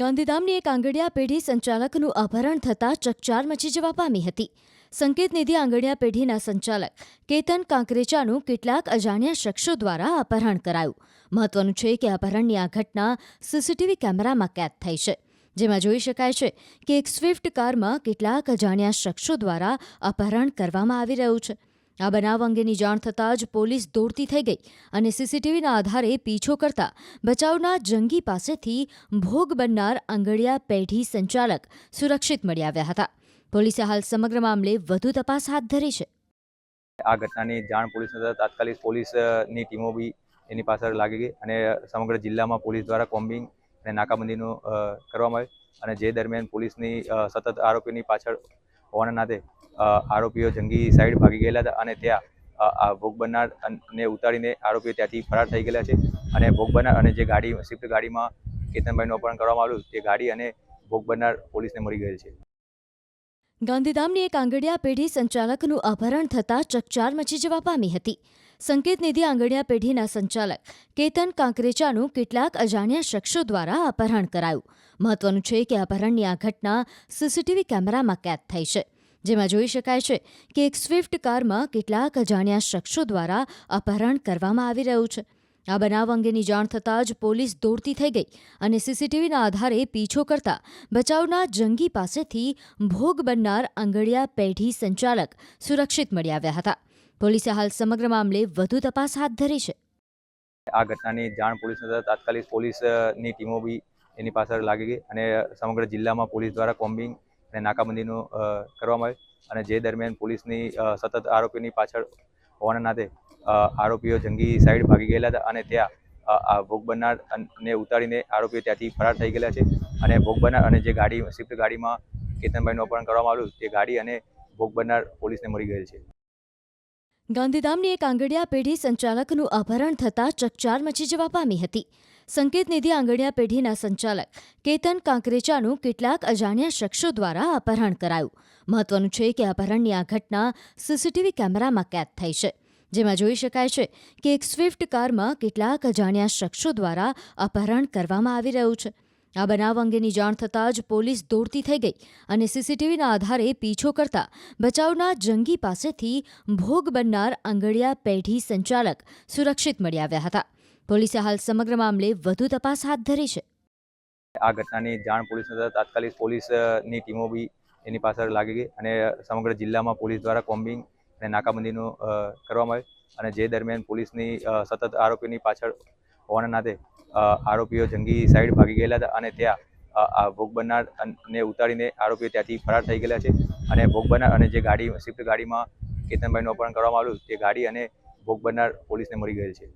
ગાંધીધામની એક આંગડિયા પેઢી સંચાલકનું અપહરણ થતાં ચકચાર મચી જવા પામી હતી. સંકેત નિધિ આંગડિયા પેઢીના સંચાલક કેતન કાંકરેચાનું કેટલાક અજાણ્યા શખ્સો દ્વારા અપહરણ કરાયું. મહત્વનું છે કે અપહરણની આ ઘટના સીસીટીવી કેમેરામાં કેદ થઈ છે. જેમાં જોઈ શકાય છે કે એક સ્વિફ્ટ કારમાં કેટલાક અજાણ્યા શખ્સો દ્વારા અપહરણ કરવામાં આવી રહ્યું છે. આ બનાવ અંગેની જાણ થતાં જ પોલીસ દોડતી થઈ ગઈ અને સીસીટીવીના આધારે પીછો કરતા બચાવના જંગી પાસેથી ભોગ બનનાર આંગડિયા પેઢી સંચાલક સુરક્ષિત મળી આવ્યા હતા. પોલીસે હાલ સમગ્ર મામલે વધુ તપાસ હાથ ધરી છે. આ ઘટનાની જાણ પોલીસને તાત્કાલિક પોલીસની ટીમો બી એની પાછળ લાગી ગઈ અને સમગ્ર જિલ્લામાં પોલીસ દ્વારા કોમ્બિંગ અને નાકાબંધીનું કરવામાં આવ્યું અને જે દરમિયાન પોલીસની સતત આરોપીની પાછળ હોવાના નાતે આરોપીઓ જંગી સાઈડ ભાગી ગયેલા હતા અને ત્યાં ભોગ બનનાર ને ઉતારીને આરોપીઓ ત્યાંથી ફરાર થઈ ગયેલા છે. અને ભોગ બનનાર અને જે ગાડી, સ્વિફ્ટ ગાડીમાં કેતનભાઈનું અપહરણ કરવામાં આવ્યું, તે ગાડી અને ભોગ બનનાર પોલીસને મળી ગયેલ છે. ગાંધીધામની એક આંગડિયા પેઢી સંચાલકનું અપહરણ થતાં ચકચાર મચી જવા પામી હતી. સંકેત નિધિ આંગડિયા પેઢીના સંચાલક કેતન કાંકરેચાનું કેટલાક અજાણ્યા શખ્સો દ્વારા અપહરણ કરાયું. મહત્વનું છે કે અપહરણની આ ઘટના સીસીટીવી કેમેરામાં કેદ થઈ છે. જેમાં જોઈ શકાય છે કે એક સ્વિફ્ટ કારમાં કેટલાક અજાણ્યા શખ્સો દ્વારા અપહરણ કરવામાં આવી રહ્યું છે. આ બનાવ અંગેની જાણ થતાં જ પોલીસ દોડતી થઈ ગઈ અને સીસીટીવીના આધારે પીછો કરતા બચાવના જંગી પાસેથી ભોગ બનનાર આંગડિયા પેઢી સંચાલક સુરક્ષિત મળી આવ્યા હતા. પોલીસે હાલ સમગ્ર મામલે વધુ તપાસ હાથ ધરી છે. આ ઘટનાની જાણ પોલીસને તાત્કાલિક પોલીસની ટીમો બી એની પાછળ લાગી ગઈ અને સમગ્ર જિલ્લામાં પોલીસ દ્વારા કોમ્બિંગ અને નાકાબંધીનું કરવામાં આવ્યું અને જે દરમિયાન પોલીસની સતત આરોપીની પાછળ હોવાના નાતે આરોપીઓ જંગી સાઈડ ભાગી ગયેલા હતા અને ત્યાં ભોગ બનનાર ને ઉતારીને આરોપીઓ ત્યાંથી ફરાર થઈ ગયેલા છે. અને ભોગ બનનાર અને જે ગાડી, સ્વિફ્ટ ગાડીમાં કેતનભાઈનું અપહરણ કરવામાં આવ્યું તે ગાડી અને ભોગ બનનાર પોલીસને મળી ગયેલ છે. ગાંધીધામની એક આંગડિયા પેઢી સંચાલકનું અપહરણ થતાં ચકચાર મચી જવા પામી હતી. સંકેત નિધિ આંગડિયા પેઢીના સંચાલક કેતન કાંકરેચાનું કેટલાક અજાણ્યા શખ્સો દ્વારા અપહરણ કરાયું. મહત્વનું છે કે અપહરણની આ ઘટના સીસીટીવી કેમેરામાં કેદ થઈ છે. જેમાં જોઈ શકાય છે કે એક સ્વિફ્ટ કારમાં કેટલાક અજાણ્યા શખ્સો દ્વારા અપહરણ કરવામાં આવી રહ્યું છે. આ બનાવ અંગેની જાણ થતાં જ પોલીસ દોડતી થઈ ગઈ અને સીસીટીવીના આધારે પીછો કરતા બચાવના જંગી પાસેથી ભોગ બનનાર આંગડિયા પેઢી સંચાલક સુરક્ષિત મળી આવ્યા હતા. પોલીસે હાલ સમગ્ર મામલે વધુ તપાસ હાથ ધરી છે. આ ઘટનાની જાણ પોલીસને તાત્કાલિક પોલીસની ટીમો બી એની પાછળ લાગી ગઈ અને સમગ્ર જિલ્લામાં પોલીસ દ્વારા કોમ્બિંગ અને નાકાબંધીનું કરવામાં આવ્યું અને જે દરમિયાન પોલીસની સતત આરોપીની પાછળ હોવાના નાતે આરોપીઓ જંગી સાઈડ ભાગી ગયેલા હતા અને ત્યાં ભોગ બનનાર ને ઉતારીને આરોપીઓ ત્યાંથી ફરાર થઈ ગયેલા છે. અને ભોગ બનનાર અને જે ગાડી, સ્વિફ્ટ ગાડીમાં કેતનભાઈનું અપહરણ કરવામાં આવ્યું, તે ગાડી અને ભોગ બનનાર પોલીસને મળી ગયેલ છે.